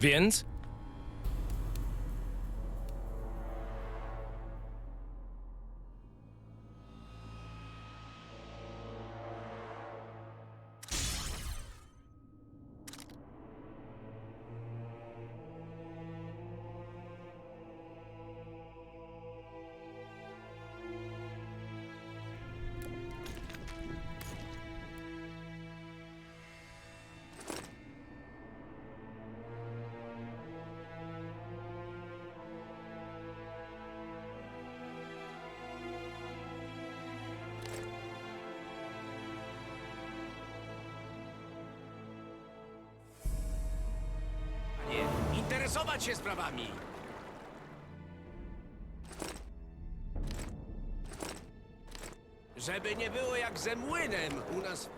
Więc? Interesować się sprawami. Żeby nie było jak ze młynem u nas w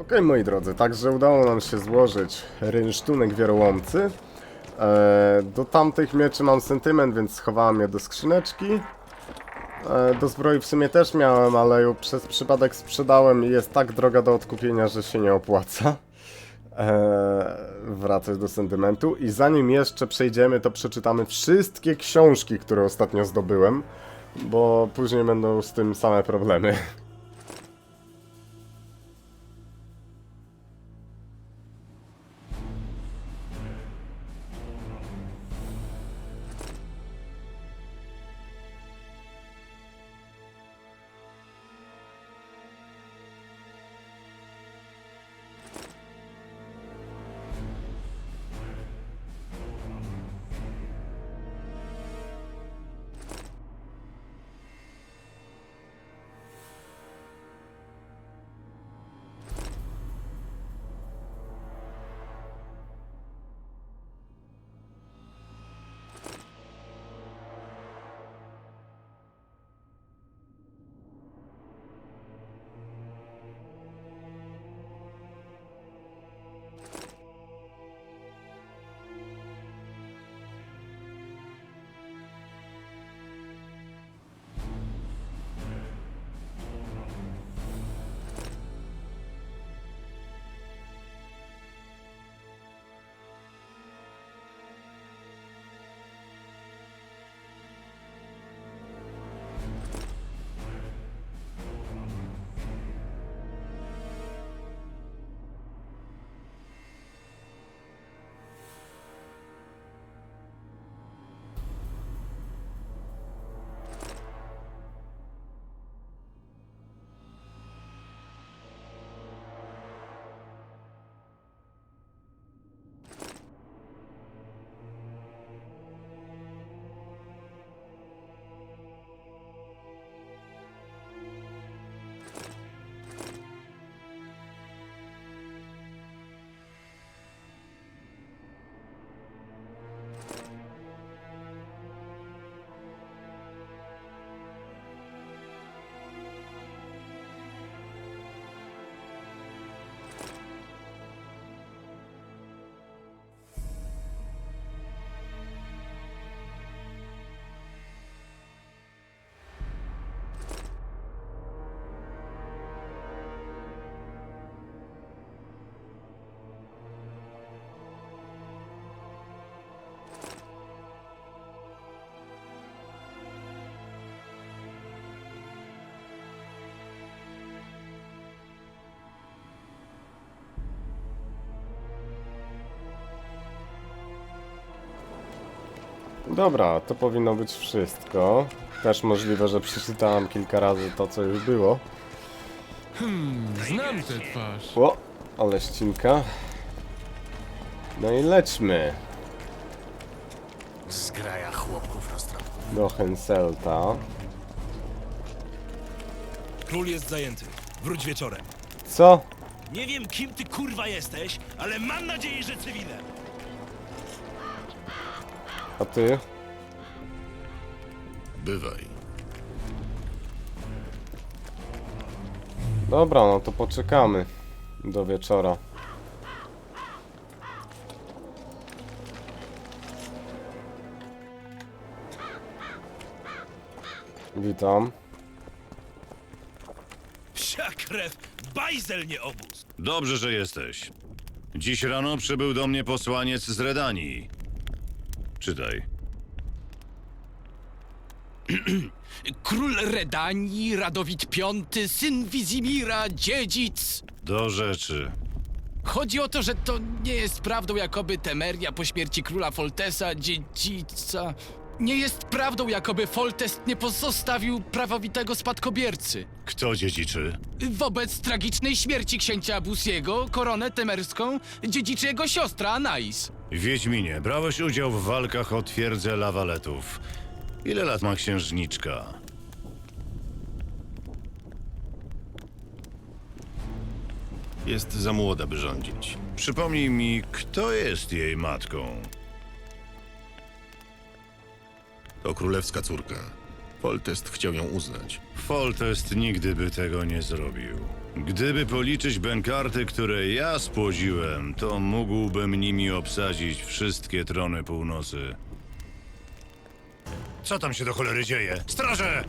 Okej, moi drodzy, także udało nam się złożyć rynsztunek wierołomcy. E, do tamtych mieczy mam sentyment, więc schowałem je do skrzyneczki. E, do zbroi w sumie też miałem, ale ją przez przypadek sprzedałem i jest tak droga do odkupienia, że się nie opłaca. E, wracać do sentymentu. I zanim jeszcze przejdziemy, to przeczytamy wszystkie książki, które ostatnio zdobyłem, bo później będą z tym same problemy. Dobra, to powinno być wszystko. Też możliwe, że przeczytałem kilka razy to, co już było. Znam tę twarz. O, ale ścinka. No i lećmy Zgraja chłopków roztropnych. do Henselta. Król jest zajęty. Wróć wieczorem. Co? Nie wiem, kim ty kurwa jesteś, ale mam nadzieję, że cywilem. A ty? Bywaj. Dobra, no to poczekamy do wieczora. Witam. Psia krew, bajzel nie obóz. Dobrze, że jesteś. Dziś rano przybył do mnie posłaniec z Redanii. Czytaj. Król Redanii, Radowid V, syn Wizimira, dziedzic. Do rzeczy. Chodzi o to, że to nie jest prawdą, jakoby Temeria po śmierci króla Foltesa, dziedzica... Nie jest prawdą, jakoby Foltest nie pozostawił prawowitego spadkobiercy. Kto dziedziczy? Wobec tragicznej śmierci księcia Abusiego, koronę temerską dziedziczy jego siostra Anais. Wiedźminie, brałeś udział w walkach o twierdzę lawaletów. Ile lat ma księżniczka? Jest za młoda, by rządzić. Przypomnij mi, kto jest jej matką? To królewska córka. Foltest chciał ją uznać. Foltest nigdy by tego nie zrobił. Gdyby policzyć bękarty, które ja spłodziłem, to mógłbym nimi obsadzić wszystkie trony północy. Co tam się do cholery dzieje? Straże!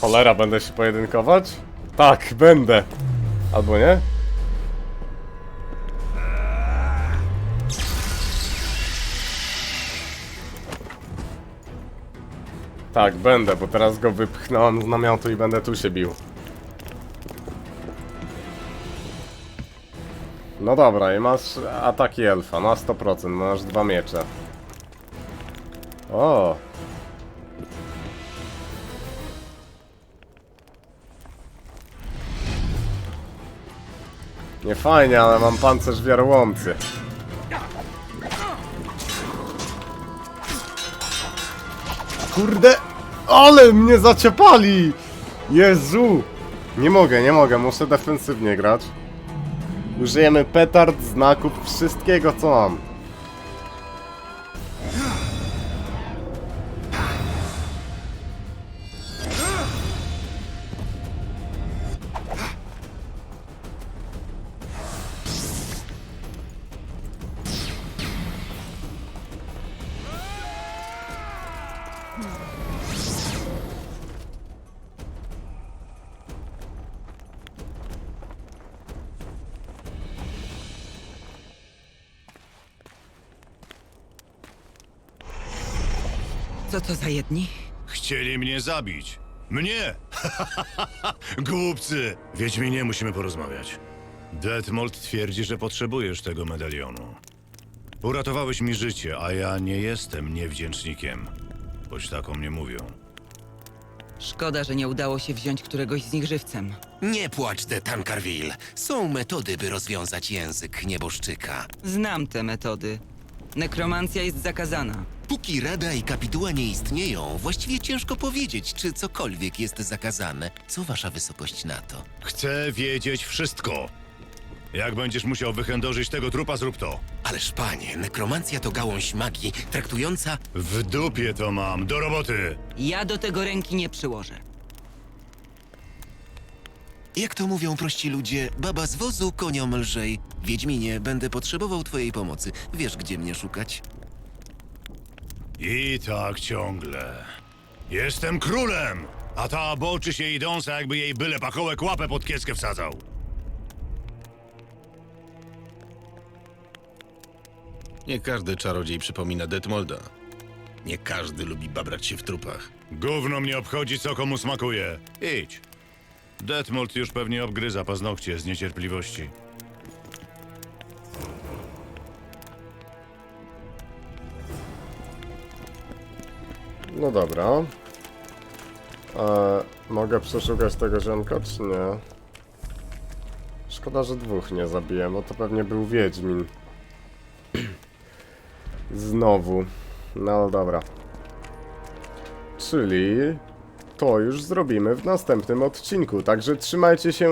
Cholera, będę się pojedynkować? Tak, będę. Albo nie? Tak, będę, bo teraz go wypchnąłem z namiotu i będę tu się bił. No dobra, i masz ataki elfa, na 100%, masz dwa miecze. O, Nie fajnie, ale mam pancerz wiarołomcy. Kurde, ale mnie zaciepali! Jezu! Nie mogę, nie mogę, muszę defensywnie grać. Użyjemy petard, znaków, wszystkiego co mam. Co to za jedni? Chcieli mnie zabić. Mnie! Głupcy! Wiedźminie, musimy porozmawiać. Detmold twierdzi, że potrzebujesz tego medalionu. Uratowałeś mi życie, a ja nie jestem niewdzięcznikiem. Choć tak o mnie mówią. Szkoda, że nie udało się wziąć któregoś z nich żywcem. Nie płacz, de Tancarville. Są metody, by rozwiązać język nieboszczyka. Znam te metody. Nekromancja jest zakazana. Póki Rada i Kapituła nie istnieją, właściwie ciężko powiedzieć, czy cokolwiek jest zakazane. Co wasza wysokość na to? Chcę wiedzieć wszystko. Jak będziesz musiał wychędożyć tego trupa, zrób to. Ależ panie, nekromancja to gałąź magii, traktująca... W dupie to mam, do roboty! Ja do tego ręki nie przyłożę. Jak to mówią prości ludzie, baba z wozu koniom lżej. Wiedźminie, będę potrzebował twojej pomocy. Wiesz, gdzie mnie szukać? I tak ciągle. Jestem królem! A ta boczy się idąca, jakby jej byle pachołek łapę pod kieckę wsadzał. Nie każdy czarodziej przypomina Detmolda. Nie każdy lubi babrać się w trupach. Gówno mnie obchodzi, co komu smakuje. Idź. Detmold już pewnie obgryza paznokcie z niecierpliwości. No dobra. E, mogę przeszukać tego ziomka, czy nie? Szkoda, że dwóch nie zabiłem, bo to pewnie był Wiedźmin. Znowu. No dobra. Czyli to już zrobimy w następnym odcinku, także trzymajcie się